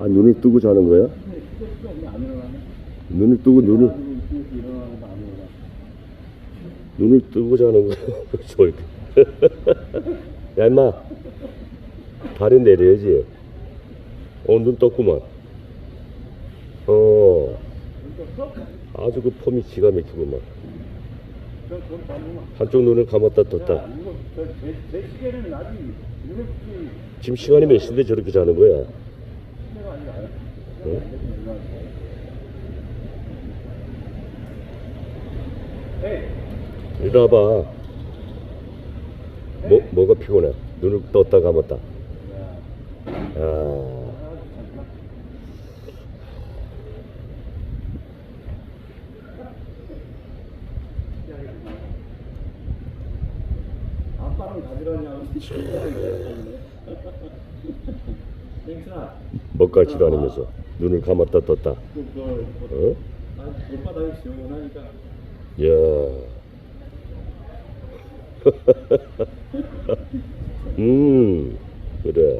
아 눈을 뜨고 자는 거야? 눈을 뜨고 눈을 눈을 뜨고 자는 거야? 저기. 야 임마 다리 내려야지. 어 눈 떴구만. 어 아주 그 폼이 기가 막히구만. 한쪽 눈을 감았다 떴다. 내 시계는 아직 이렇게 지금 시간이 몇 시인데 저렇게 자는 거야? 어? 이리 와봐. 뭐, 뭐가 피곤해? 눈을 떴다 감았다. 아, 아빠랑 가지런냐고 땡스나 먹갈지도 않으면서 눈을 감았다 떴다. 어? 못바닥이 시원하니까 야. 음, 그래.